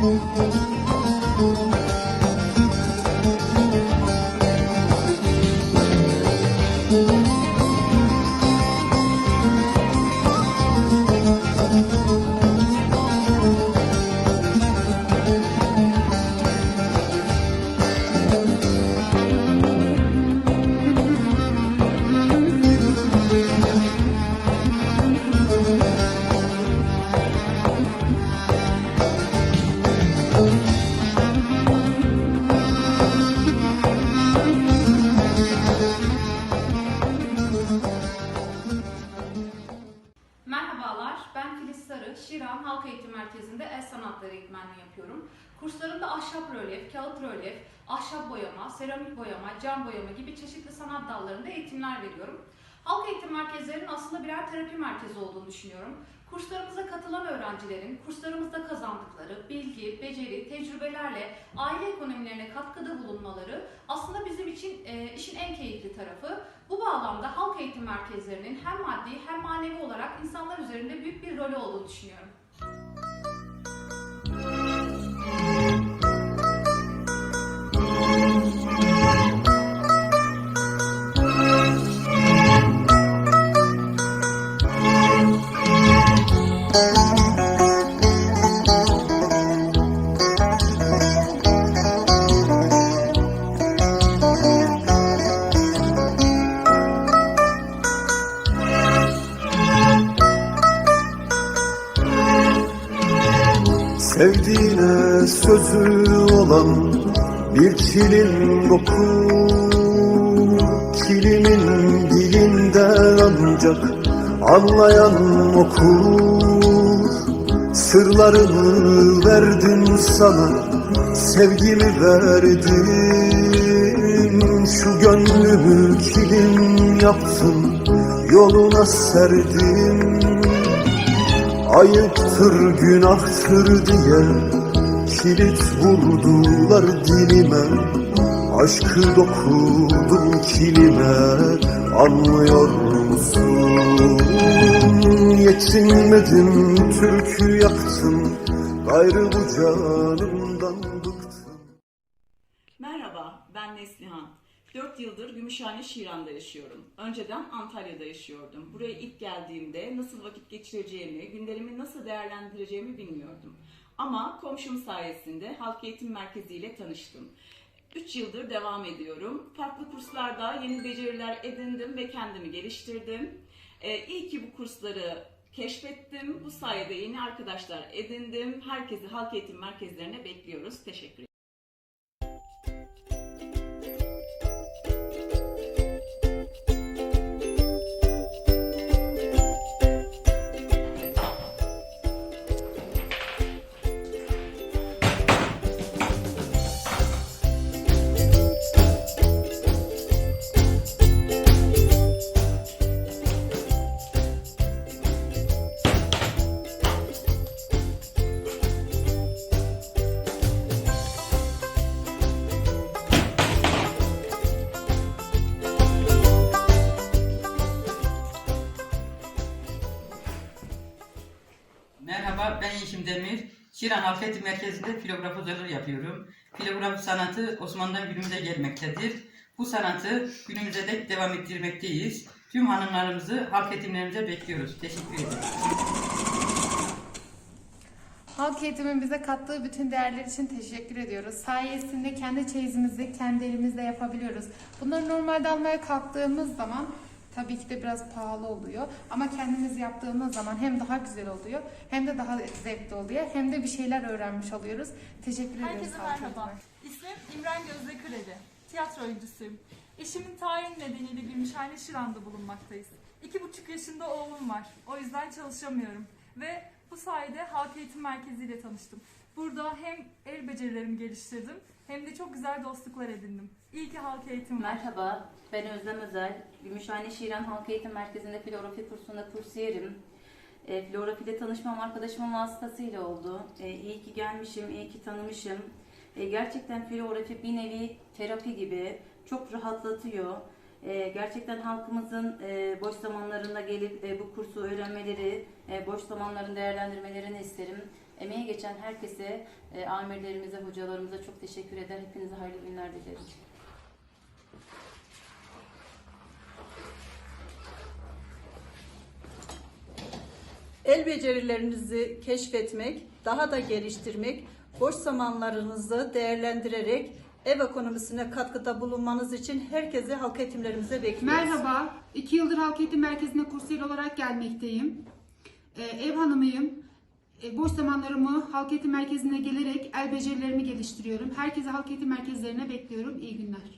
Música sanatları eğitmenliği yapıyorum. Kurslarımda ahşap rölyef, kağıt rölyef, ahşap boyama, seramik boyama, cam boyama gibi çeşitli sanat dallarında eğitimler veriyorum. Halk eğitim merkezlerinin aslında birer terapi merkezi olduğunu düşünüyorum. Kurslarımıza katılan öğrencilerin kurslarımızda kazandıkları bilgi, beceri, tecrübelerle aile ekonomilerine katkıda bulunmaları aslında bizim için e, işin en keyifli tarafı. Bu bağlamda halk eğitim merkezlerinin hem maddi hem manevi olarak insanlar üzerinde büyük bir rolü olduğunu düşünüyorum. Sevdiğine sözü olan bir kilim dokur Kilimin dilinde ancak anlayan okur. Sırlarımı verdim sana, sevgimi verdim. Şu gönlümü kilim yaptım, yoluna serdim. Ayıptır günahtır diye kilit vurdular dilime Aşkı dokudum kilime anlıyor musun? Yetinmedim türkü yaktım gayrı bu canımdan 4 yıldır Gümüşhane Şiran'da yaşıyorum. Önceden Antalya'da yaşıyordum. Buraya ilk geldiğimde nasıl vakit geçireceğimi, günlerimi nasıl değerlendireceğimi bilmiyordum. Ama komşum sayesinde Halk Eğitim Merkezi ile tanıştım. 3 yıldır devam ediyorum. Farklı kurslarda yeni beceriler edindim ve kendimi geliştirdim. Ee, iyi ki bu kursları keşfettim. Bu sayede yeni arkadaşlar edindim. Herkesi Halk Eğitim Merkezlerine bekliyoruz. Teşekkür ederim. Merhaba, ben Yeşim Demir. Şiran Eğitim Merkezi'nde filografi hocalığı yapıyorum. Filografi sanatı Osmanlı'dan günümüze gelmektedir. Bu sanatı günümüze de devam ettirmekteyiz. Tüm hanımlarımızı halk eğitimlerimize bekliyoruz. Teşekkür ederim. Halk eğitimin bize kattığı bütün değerler için teşekkür ediyoruz. Sayesinde kendi çeyizimizi kendi elimizle yapabiliyoruz. Bunları normalde almaya kalktığımız zaman tabii ki de biraz pahalı oluyor. Ama kendimiz yaptığımız zaman hem daha güzel oluyor hem de daha zevkli oluyor. Hem de bir şeyler öğrenmiş oluyoruz. Teşekkür ediyoruz. Herkese merhaba. İsmim İmren Gözde Kıreli. Tiyatro oyuncusuyum. Eşimin tayin nedeniyle Gümüşhane Şiran'da bulunmaktayız. İki buçuk yaşında oğlum var. O yüzden çalışamıyorum. Ve bu sayede Halk Eğitim Merkezi ile tanıştım. Burada hem el becerilerimi geliştirdim hem de çok güzel dostluklar edindim. İyi ki Halk Eğitim var. Merhaba, ben Özlem Özel. Gümüşhane Şiran Halk Eğitim Merkezi'nde filografi kursunda kursiyerim. E, filografiyle tanışmam arkadaşımın vasıtasıyla oldu. E, iyi ki gelmişim, iyi ki tanımışım. E, gerçekten filografi bir nevi terapi gibi çok rahatlatıyor. E, gerçekten halkımızın e, boş zamanlarında gelip e, bu kursu öğrenmeleri, e, boş zamanlarını değerlendirmelerini isterim. Emeği geçen herkese, amirlerimize, hocalarımıza çok teşekkür eder. Hepinize hayırlı günler dilerim. El becerilerinizi keşfetmek, daha da geliştirmek, boş zamanlarınızı değerlendirerek ev ekonomisine katkıda bulunmanız için herkese halk eğitimlerimize bekliyoruz. Merhaba, iki yıldır Halk Eğitim Merkezi'ne kursiyer olarak gelmekteyim. Ee, ev hanımıyım. Ee, boş zamanlarımı Halk Eğitim Merkezi'ne gelerek el becerilerimi geliştiriyorum. Herkese Halk Eğitim Merkezlerine bekliyorum. İyi günler.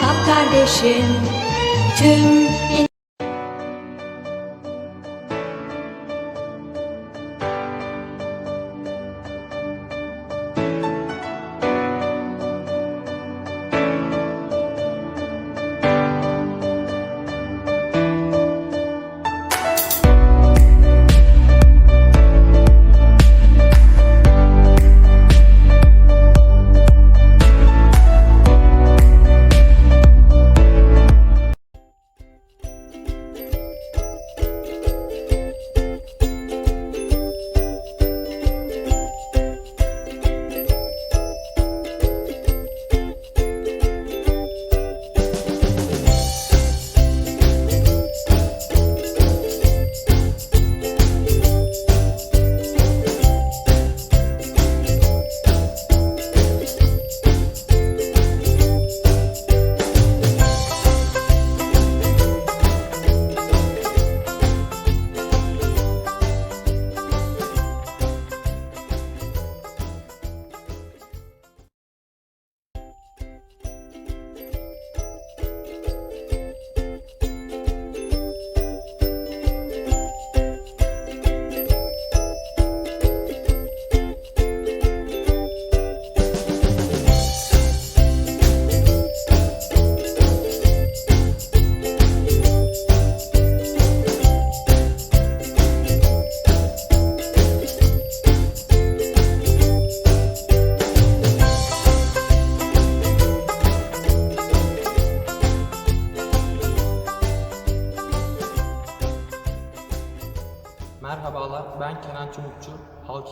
Tap kardeşim tüm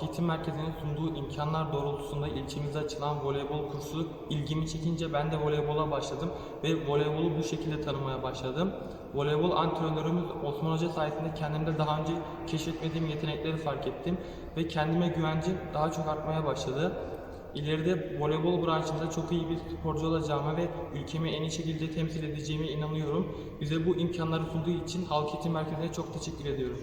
Eğitim Merkezi'nin sunduğu imkanlar doğrultusunda ilçemizde açılan voleybol kursu ilgimi çekince ben de voleybola başladım ve voleybolu bu şekilde tanımaya başladım. Voleybol antrenörümüz Osman Hoca sayesinde kendimde daha önce keşfetmediğim yetenekleri fark ettim ve kendime güvencim daha çok artmaya başladı. İleride voleybol branşında çok iyi bir sporcu olacağıma ve ülkemi en iyi şekilde temsil edeceğime inanıyorum. Bize bu imkanları sunduğu için Halk Eğitim Merkezi'ne çok teşekkür ediyorum.